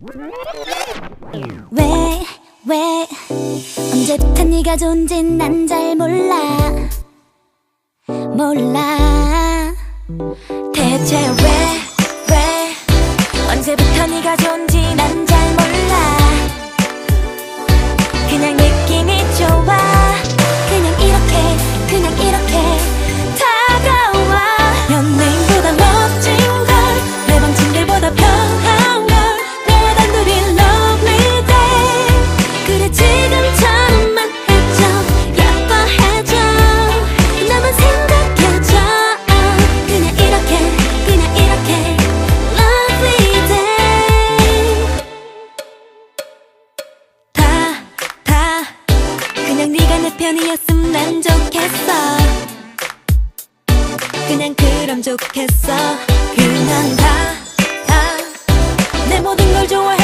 왜, 왜, 언제부터 네가 존재인 난잘 몰라. 몰라. 대체 왜, 왜, 언제부터 네가 존재 내 편이었으면 난 좋겠어. 그냥 그럼 좋겠어. 그냥 다, 다. 내 모든 걸 좋아해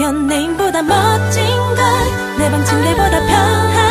연예인보다 멋진 걸 내 방 침대보다 편한